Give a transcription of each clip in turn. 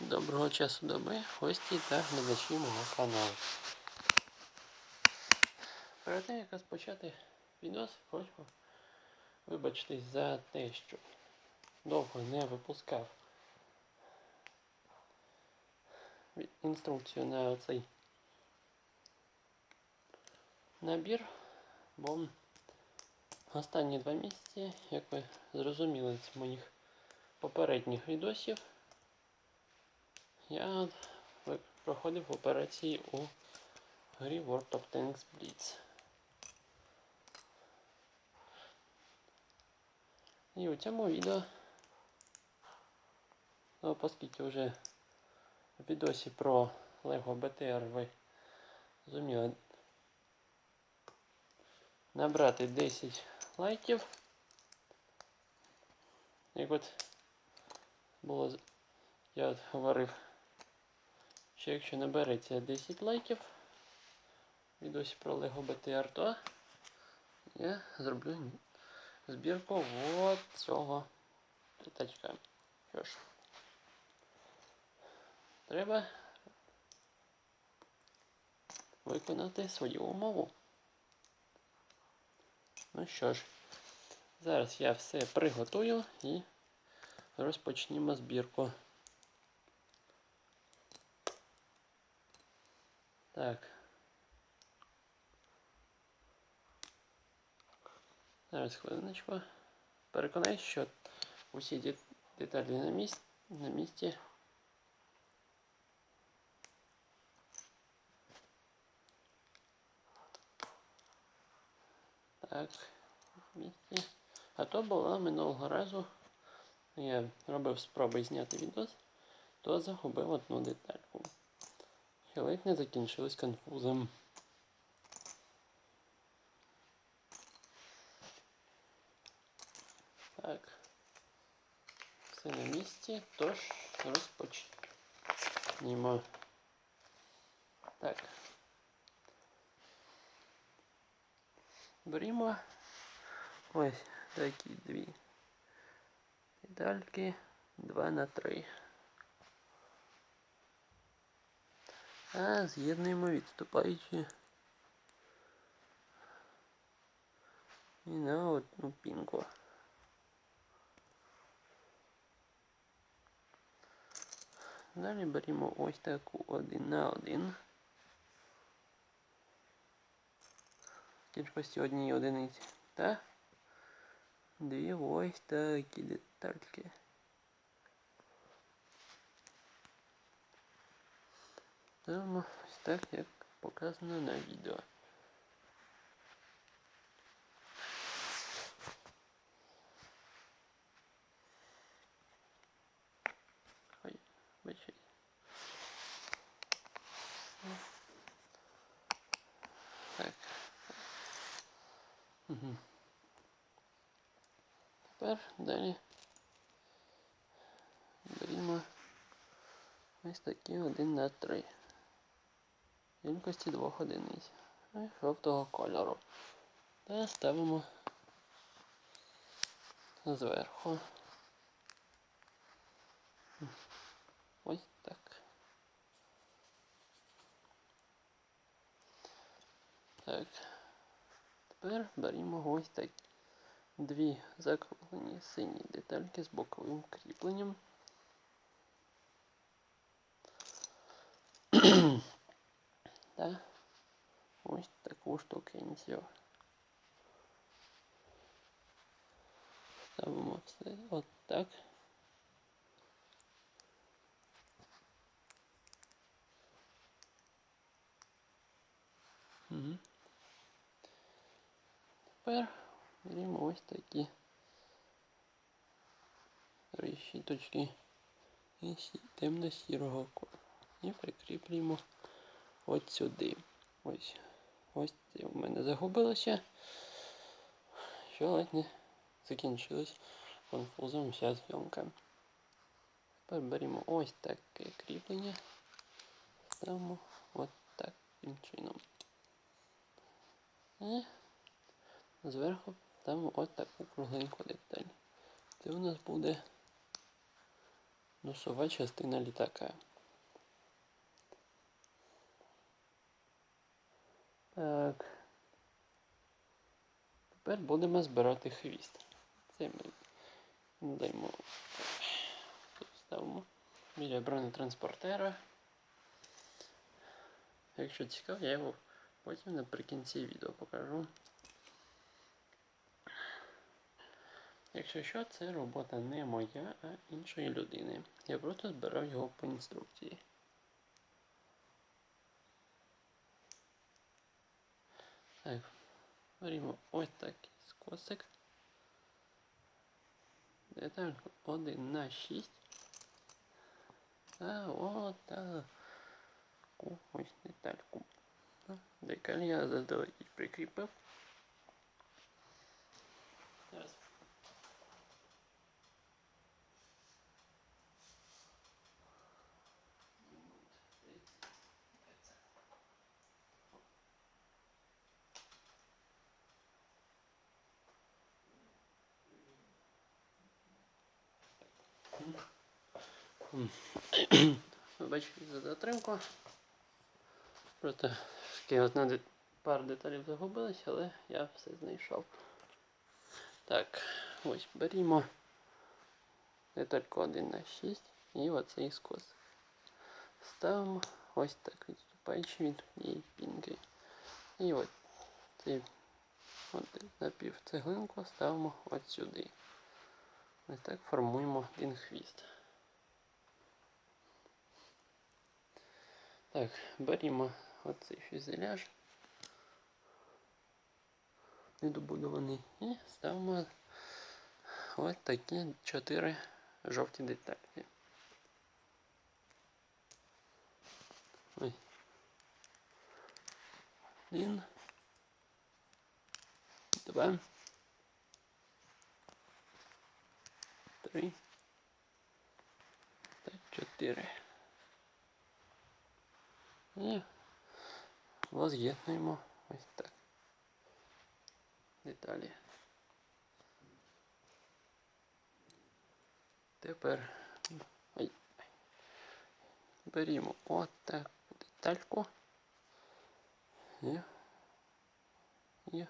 Доброго часу доби, гості та глядачі мого каналу. Перед тим як розпочати відео, хочу вибачитись за те, що довго не випускав інструкцію на цей набір, бо останні два місяці, як ви зрозуміли з моїх попередніх відосів, я проходив операції у грі World of Tanks Blitz. І у цьому відео, ну, оскільки вже в відосі про Lego BTR ви зуміли набрати 10 лайків. Як от було я от говорив, що якщо набереться 10 лайків відосі про Lego BTR, то я зроблю збірку от цього літачка. Що ж, треба виконати свою умову. Ну що ж, зараз я все приготую і розпочнімо збірку. Так. Зараз хвилиночку. Переконаюсь, що усі деталі на місці. На місці. Так, в місці. А то була минулого разу. Я робив спроби зняти відос, то загубив одну детальку. Що ледь не закінчилось конфузом. Так. Все на місці, тож розпочнімо. Так. Берімо ось такі дві педальки 2 на 3. А з'єднуємо відступаючи і на одну пінку. Далі беремо ось таку один на один. Кількості однієї одиниці. Та дві ось такі детальки. ставимо ось так, як показано на відео. Ой, бачить. Так. Угу. Тепер далі беремо ось такі один на три. Кількості двох одиниць е, жовтого кольору. Та ставимо зверху. Ось так. Так. Тепер беремо ось так дві закруглені сині детальки з боковим кріпленням. Ось таку штукенцію. Ставимо все от так. Угу. Тепер беремо ось такі решіточки темно-сірого кольору. І прикріплюємо от сюди. Ось. Ось в мене загубилося. Що ледь не закінчилась конфузом вся зйомка. Тепер беремо ось таке кріплення. Ставимо от таким чином. І зверху ставимо ось таку кругленьку деталь. Це у нас буде носова частина літака. Так. Тепер будемо збирати хвіст. Це ми даємо. Ставимо біля бронетранспортера. Якщо цікаво, я його потім наприкінці відео покажу. Якщо що, це робота не моя, а іншої людини. Я просто збирав його по інструкції. Так, беремо ось такий скосик. Деталь 1 на 6. А от таку ось детальку. Декаль я заздалегідь прикріпив. Зараз. Вибачте за затримку. Просто таки одна де- пара деталей загубилась, але я все знайшов. Так, ось берімо детальку 1 на 6 і оцей скос. Ставимо ось так відступаючи від її пінки. І от цей напівцеглинку ставимо от сюди. Ось так формуємо один хвіст. Так, берімо оцей фюзеляж недобудований і ставимо ось такі чотири жовті детальки. Ой. Один. Два. Три. Та чотири. І воз'єднуємо ось так. Деталі. Тепер ой, берімо от таку детальку і, і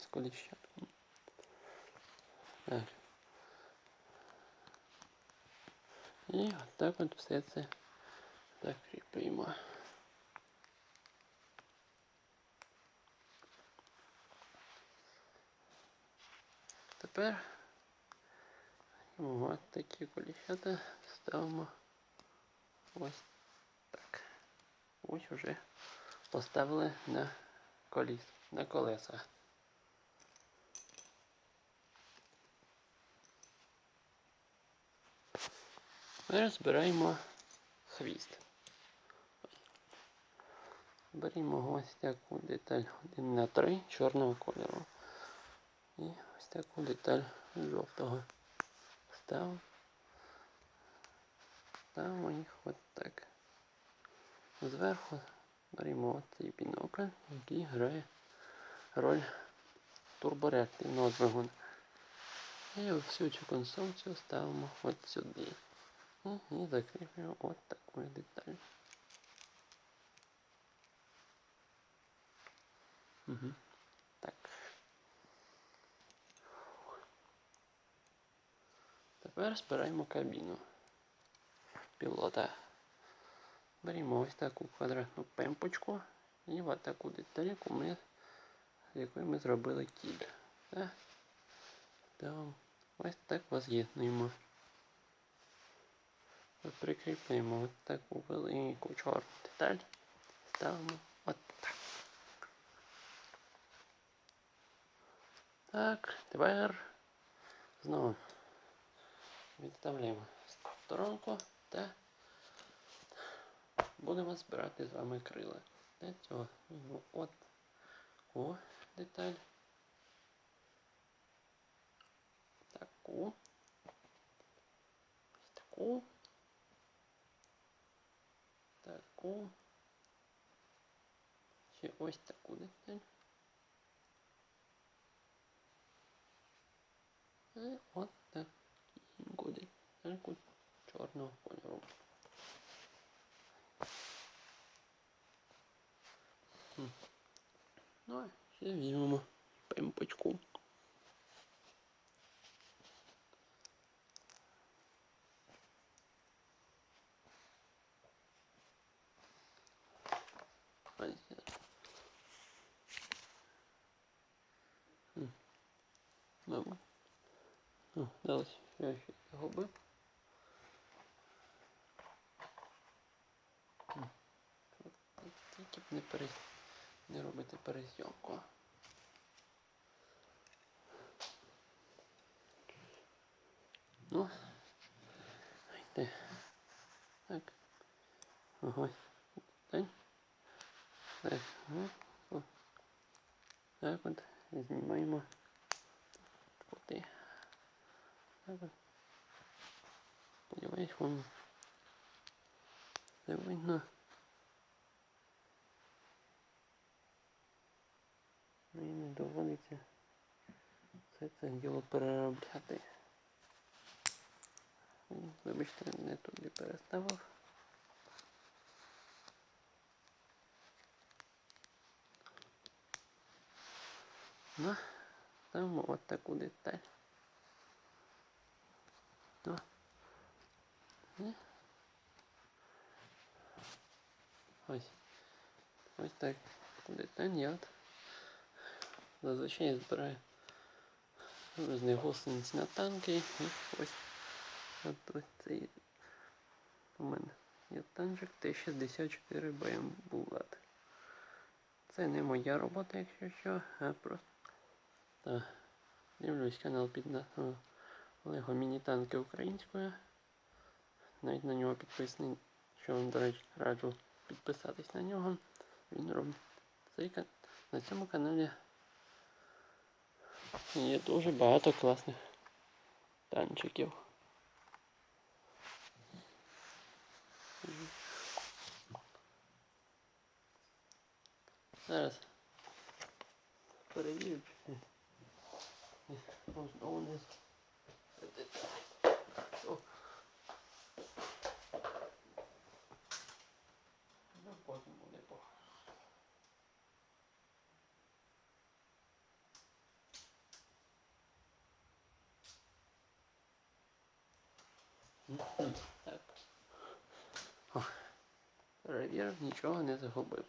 з коліщатком. Так. І отак от все це закріпимо. Тепер ось такі коліщата ставимо ось так. Ось уже поставили на коліс, на колеса. Тепер збираємо хвіст. Беремо ось таку деталь 1 на 3 чорного кольору. І ось таку деталь жовтого. Ставимо. Ставимо їх от так. Зверху беремо цей бінокль, який грає роль турбореактивного двигуна. І всю цю конструкцію ставимо от сюди. І, і закріплюємо от таку деталь. Угу. Так. Тепер збираємо кабіну пілота. Беремо ось таку квадратну пемпочку і ось таку деталь, ми, з якої ми зробили кіль. Так. Там ось так воз'єднуємо. Прикріплюємо ось таку велику чорну деталь. Ставимо от так. Так, тепер знову відставляємо сторонку та будемо збирати з вами крила. Для цього візьму от таку деталь. Таку. Таку. Таку. Ще ось таку деталь. І от таку детальку чорного кольору. Ну, ще візьмемо пемпочку. Ось я. Хм. Мабуть. О, далось, я ще загубив. Хм. Тільки б не, пере... не робити перезйомку. Ну, йде. Так. Ага. Так. Так. Ну. Так от знімаємо. Фоти. Так от. Сподіваюсь, вам це видно. Ну і не доводиться все це діло переробляти. Вибачте, не туди переставив. Ну, ставимо от таку деталь. Ну. Ось. Ось так. Деталь я зазвичай збираю різні гусениці на танки і ось от цей у мене є танчик Т-64 БМ Булат. Це не моя робота, якщо що, а просто дивлюсь канал під назвою Лего Міні-танки українською. Навіть на нього підписаний, що вам, до речі, раджу підписатись на нього. Він робить цей на цьому каналі є дуже багато класних танчиків. Зараз перевірю. чи Знову не О. Ну, потім Так. О, Перевірив, нічого не загубив.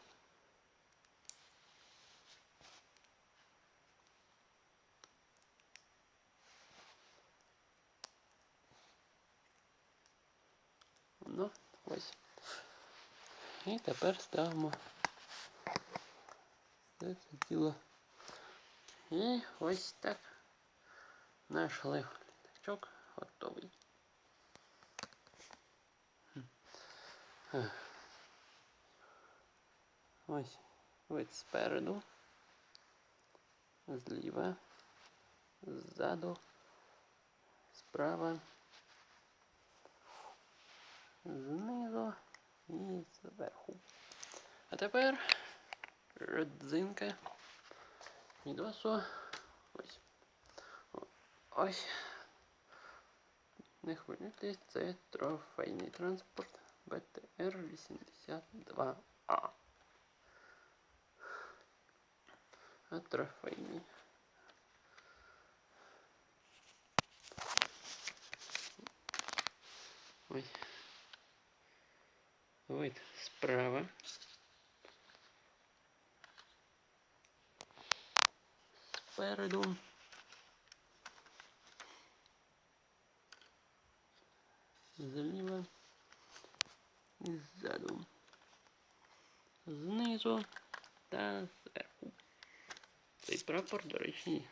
Ну, ось. І тепер ставимо це діло. І ось так. Наш лего готовий. Хм. Ех. Ось ось спереду, зліва, ззаду, справа, знизу і зверху. А тепер родзинка відосу. Ось. Ось. Не хвилюйтесь, це трофейний транспорт БТР-82А. А трофейний. Ой. Вид справа. Спереду. Зліва. І ззаду. Знизу та зверху. Цей прапор, до речі,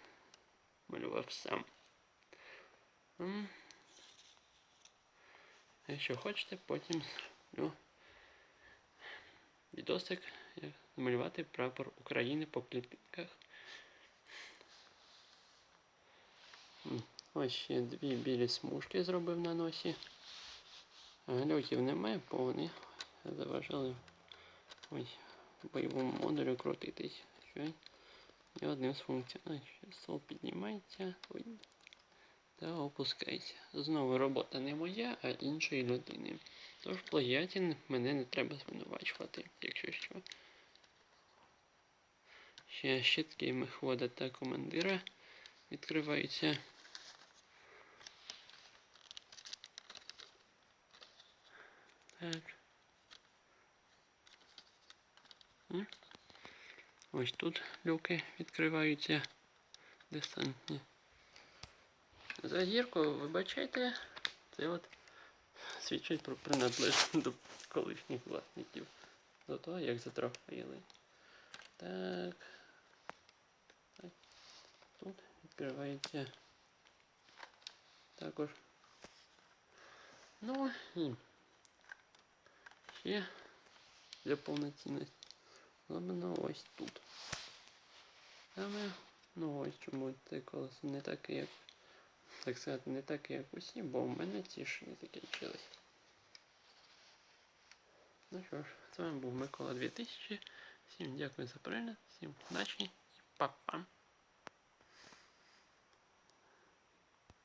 малював сам. Якщо хочете, потім зроблю відосик, як намалювати прапор України по клітинках. Ось ще дві білі смужки зробив на носі. Глюків немає, бо вони заважали ось бойовому модулю крутитись. Що є одним з функцій. Стол піднімається. Та опускайся. Знову робота не моя, а іншої людини. Тож в плагіаті мене не треба звинувачувати, якщо що. Ще щитки мехвода та командира відкриваються. Так. Ось тут люки відкриваються десантні. За гірку, вибачайте, це от свідчить про приналежність до колишніх власників. До того, як затрофеїли. Так. Так. Тут відкривається також. Ну і ще для повноцінності. Зроблено ось тут. Саме, ну ось чому це колесо не таке, як, так сказати, не таке, як усі, бо в мене ці ж не закінчились. Ну що ж, з вами був Микола 2000. Всім дякую за перегляд, всім удачі і па-па.